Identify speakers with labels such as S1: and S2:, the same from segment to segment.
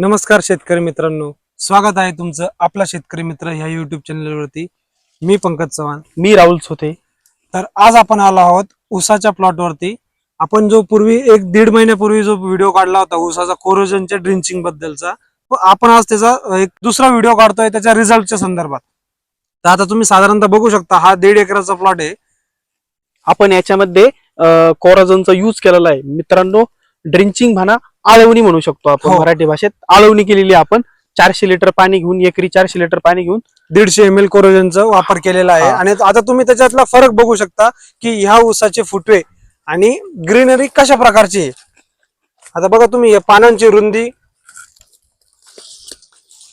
S1: नमस्कार शेतकरी मित्रांनो. स्वागत आहे तुमचं आपला शेतकरी मित्र ह्या युट्यूब चॅनलवरती मी पंकज चव्हाण.
S2: मी राहुल सोते.
S1: तर आज आपण आलो आहोत उसाच्या प्लॉटवरती आपण जो पूर्वी एक दीड महिन्यापूर्वी जो व्हिडिओ काढला होता उसाचा कोरोजनच्या ड्रिंचिंग बद्दलचा व आपण आज त्याचा एक दुसरा व्हिडिओ काढतोय त्याच्या रिझल्टच्या संदर्भात. तर आता तुम्ही साधारणतः बघू शकता हा दीड एकराचा प्लॉट आहे.
S2: आपण याच्यामध्ये कोराझनचा यूज केलेला आहे. मित्रांनो ड्रिंचिंग म्हणा आळवणी म्हणू शकतो आपण
S1: हो.
S2: मराठी भाषेत. आळवणी केलेली आहे आपण. चारशे लिटर पाणी घेऊन एकरी चारशे लिटर पाणी घेऊन.
S1: दीडशे एम एल कोरोजनचा वापर केलेला आहे.
S2: हा.
S1: आणि आता तुम्ही त्याच्यातला फरक बघू शकता की ह्या ऊसाचे फुटवे आणि ग्रीनरी कशा प्रकारची आहे. आता बघा तुम्ही या पानांची रुंदी.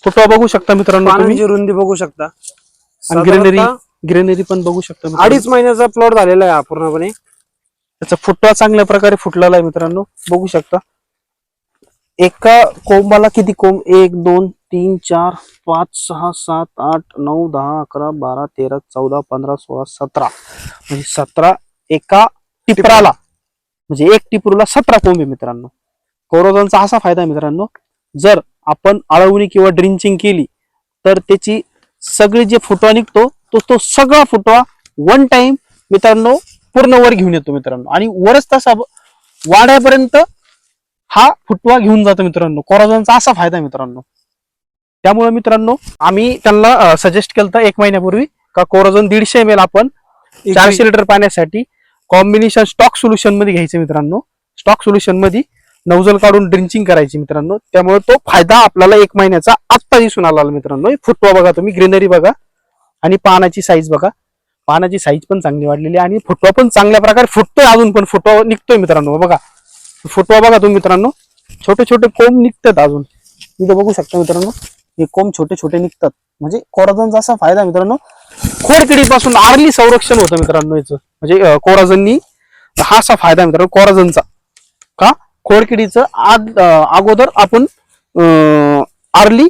S2: फुटवा बघू शकता मित्रांनो तुम्ही?
S1: पानांची रुंदी बघू शकता.
S2: आणि ग्रीनरी
S1: साधारणतः
S2: ग्रीनरी पण बघू शकता मित्रांनो.
S1: अडीच महिन्याचा प्लॉट झालेला आहे हा पूर्णपणे.
S2: त्याचा फुटवा चांगल्या प्रकारे फुटलेला आहे मित्रांनो. बघू शकता. एका कोंबाला किती कोंब? एक दोन तीन चार पाच सहा सात आठ नऊ दहा अकरा बारा तेरा चौदा पंधरा सोळा सतरा. म्हणजे सतरा एका टिपराला. म्हणजे एक टिपरूला सतरा कोंब आहे मित्रांनो. कोरोजनचा असा फायदा आहे मित्रांनो जर आपण आळवणी किंवा ड्रिंचिंग केली तर त्याची सगळी जे फुटवा निघतो तो तो सगळा फुटवा वन टाइम मित्रांनो पूर्ण वर घेऊन येतो मित्रांनो. आणि वरच तसा ब- वाड्यापर्यंत हा फुटवा घेऊन जातो मित्रांनो. कोराझनचा असा फायदा आहे मित्रांनो. त्यामुळे मित्रांनो आम्ही त्यांना सजेस्ट केलं एक महिन्यापूर्वी का कोराझन दीडशे एम एल आपण चारशे लिटर पाण्यासाठी कॉम्बिनेशन स्टॉक सोल्युशनमध्ये घ्यायचं मित्रांनो. स्टॉक सोल्युशनमध्ये नवजल काढून ड्रिंचिंग करायची मित्रांनो. त्यामुळे तो फायदा आपल्याला एक महिन्याचा आत्ता दिसून आला मित्रांनो. फुटवा बघा तुम्ही ग्रीनरी बघा आणि पानाची साईज बघा. पानाची साईज पण चांगली वाढलेली आहे आणि फुटवा पण चांगल्या प्रकारे फुटतोय अजून पण. फुटवा निघतोय मित्रांनो बघा. फुटवा बघा तुम्ही मित्रांनो. छोटे छोटे कोंब निघतात अजून. इथं बघू शकता मित्रांनो हे कोंब छोटे छोटे निघतात. म्हणजे कोराझनचा असा फायदा मित्रांनो खोडकिडीपासून आरली संरक्षण होतं मित्रांनो याचं. म्हणजे कोराजननी हा असा फायदा मित्रांनो कोराझनचा. का? खोडकिडीचं आद अगोदर आपण आरली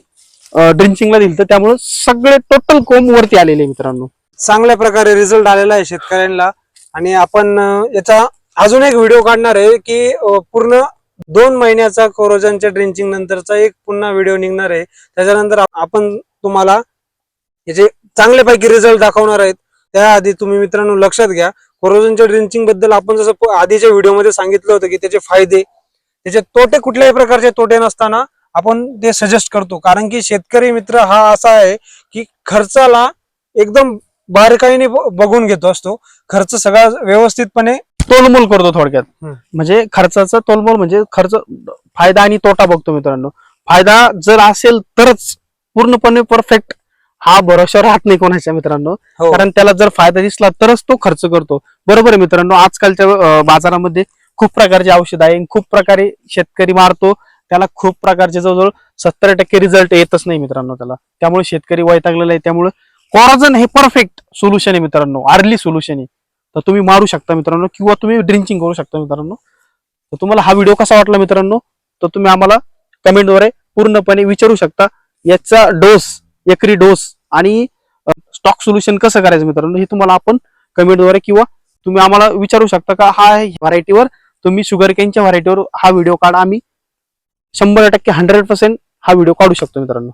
S2: ड्रिंचिंगला दिलं तर त्यामुळे सगळे टोटल कोंब वरती आलेले मित्रांनो.
S1: चांगल्या प्रकारे रिझल्ट आलेला आहे शेतकऱ्यांना. आणि आपण याचा अजून एक व्हिडिओ काढणार आहे की पूर्ण दोन महिन्याचा कोरोजनच्या ड्रिंचिंग नंतरचा एक पुन्हा व्हिडिओ निघणार आहे. त्याच्यानंतर आपण तुम्हाला याचे चांगल्यापैकी रिझल्ट दाखवणार आहेत त्याआधी तुम्ही मित्रांनो लक्षात घ्या. कोरोजनच्या ड्रिंचिंगबद्दल आपण जसं आधीच्या व्हिडिओमध्ये सांगितलं होतं की त्याचे फायदे त्याचे तोटे कुठल्याही प्रकारचे तोटे नसताना आपण ते सजेस्ट करतो. कारण की शेतकरी मित्र हा असा आहे की खर्चाला एकदम बारकाईने ब- बघून घेतो असतो. खर्च सगळा व्यवस्थितपणे
S2: तोलमोल करतो थोडक्यात. म्हणजे खर्चाचं तोलमोल म्हणजे खर्च फायदा आणि तोटा बघतो मित्रांनो. फायदा जर असेल तरच पूर्णपणे परफेक्ट हा भरोसा राहत नाही कोणाच्या मित्रांनो.
S1: हो.
S2: कारण त्याला जर फायदा दिसला तरच तो खर्च करतो. बरोबर आहे मित्रांनो आजकालच्या बाजारामध्ये खूप प्रकारचे औषध आहे खूप प्रकारे शेतकरी मारतो. त्याला खूप प्रकारचे जवळजवळ सत्तर टक्के रिझल्ट येतच नाही मित्रांनो त्याला. त्यामुळे शेतकरी वैतागलेला आहे. त्यामुळे कोराझन हे परफेक्ट सोल्युशन आहे मित्रांनो. आर्ली सोल्युशन आहे. तर तुम्ही मारू शकता मित्रांनो किंवा तुम्ही ड्रिंकिंग करू शकता मित्रांनो. तर तुम्हाला हा व्हिडिओ कसा वाटला मित्रांनो तर तुम्ही आम्हाला कमेंटद्वारे पूर्णपणे विचारू शकता. याचा डोस एकरी डोस आणि स्टॉक सोल्युशन कसं करायचं मित्रांनो हे तुम्हाला आपण कमेंटद्वारे किंवा तुम्ही आम्हाला विचारू शकता का हा व्हरायटीवर तुम्ही शुगर केनच्या व्हरायटीवर हा व्हिडिओ काढा. आम्ही शंभर टक्के हंड्रेड पर्सेंट हा व्हिडिओ काढू शकतो मित्रांनो.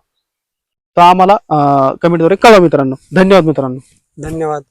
S2: तर आम्हाला कमेंटद्वारे कळवा मित्रांनो. धन्यवाद मित्रांनो.
S1: धन्यवाद.